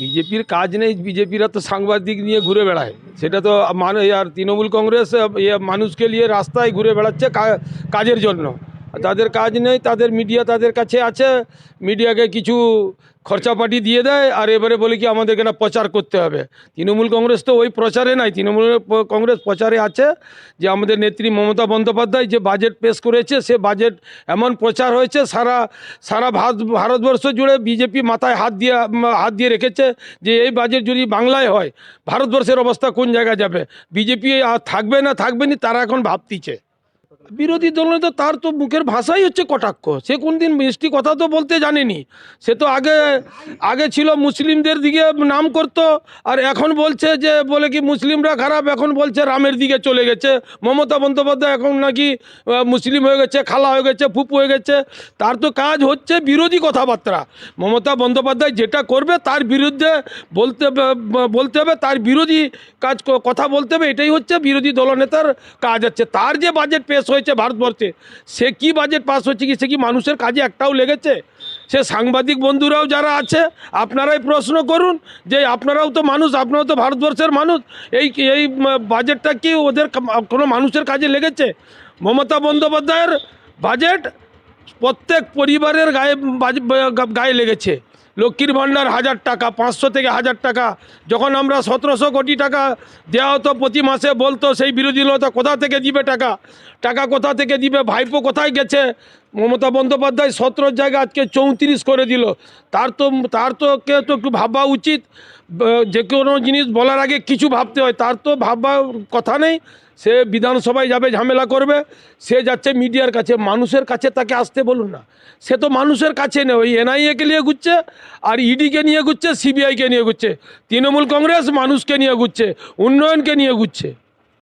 বিজেপির কাজ নেই, বিজেপিরা তো সাংবাদিক নিয়ে ঘুরে বেড়ায়। সেটা তো মানে আর তৃণমূল কংগ্রেস ইয়ে মানুষকে নিয়ে রাস্তায় ঘুরে বেড়াচ্ছে কাজের জন্য। তাদের কাজ নেই, তাদের মিডিয়া তাদের কাছে আছে মিডিয়াকে কিছু খরচাপাটি দিয়ে দেয়, আর এবারে বলে কি আমাদেরকে না প্রচার করতে হবে। তৃণমূল কংগ্রেস তো ওই প্রচারে নাই, তৃণমূল কংগ্রেস প্রচারে আছে যে আমাদের নেত্রী মমতা বন্দ্যোপাধ্যায় যে বাজেট পেশ করেছে, সে বাজেট এমন প্রচার হয়েছে, সারা সারা ভারত, ভারতবর্ষ জুড়ে বিজেপি মাথায় হাত দিয়ে হাত দিয়ে রেখেছে যে এই বাজেট যদি বাংলায় হয়, ভারতবর্ষের অবস্থা কোন জায়গায় যাবে? বিজেপি থাকবে না থাকবে না তারা এখন ভাবতিছে। বিরোধী দলনেতা তার তো মুখের ভাষাই হচ্ছে কটাক্ষ। সে কোন দিন মিষ্টি কথা তো বলতে জানেনি। সে তো আগে আগে ছিল মুসলিমদের দিকে নাম করতো, আর এখন বলছে যে, বলে কি মুসলিমরা খারাপ, এখন বলছে রামের দিকে চলে গেছে। মমতা বন্দ্যোপাধ্যায় এখন নাকি মুসলিম হয়ে গেছে, খালা হয়ে গেছে, ফুপু হয়ে গেছে। তার তো কাজ হচ্ছে বিরোধী কথাবার্তা। মমতা বন্দ্যোপাধ্যায় যেটা করবে তার বিরুদ্ধে বলতে বলতে হবে, তার বিরোধী কাজ কথা বলতে হবে, এটাই হচ্ছে বিরোধী দলনেতার কাজ হচ্ছে। তার যে বাজেট পেশ হয়েছে ভারতবর্ষে। সে কি বাজেট পাস হচ্ছে কি, সে কি মানুষের কাজে একটাও লেগেছে? সে সাংবাদিক বন্ধুরাও যারা আছে, আপনারাই প্রশ্ন করুন যে আপনারাও তো মানুষ, আপনারাও তো ভারতবর্ষের মানুষ, এই এই বাজেটটা কি ওদের কোনো মানুষের কাজে লেগেছে? মমতা বন্দ্যোপাধ্যায়ের বাজেট প্রত্যেক পরিবারের গায়ে গায়ে লেগেছে। লক্ষ্মীর ভাণ্ডার হাজার টাকা, পাঁচশো থেকে হাজার টাকা। যখন আমরা সতেরোশো কোটি টাকা দেওয়া হতো প্রতি মাসে, বলতো সেই বিরোধী দলতা কোথা থেকে দিবে টাকা? টাকা কোথা থেকে দিবে? ভাইপো কোথায় গেছে? মমতা বন্দ্যোপাধ্যায় সতেরো জায়গা আজকে চৌত্রিশ করে দিল। তার তো তার তো কে তো একটু ভাবা উচিত। যে কোনো জিনিস বলার আগে কিছু ভাবতে হয়। তার তো ভাববার কথা নেই। সে বিধানসভায় যাবে, ঝামেলা করবে। সে যাচ্ছে মিডিয়ার কাছে। মানুষের কাছে তাকে আসতে বলুন না। সে তো মানুষের কাছে নেই। ওই এনআইএকে নিয়ে ঘুরছে আর ইডিকে নিয়ে ঘুরছে, সিবিআইকে নিয়ে ঘুরছে। তৃণমূল কংগ্রেস মানুষকে নিয়ে ঘুরছে, উন্নয়নকে নিয়ে ঘুরছে।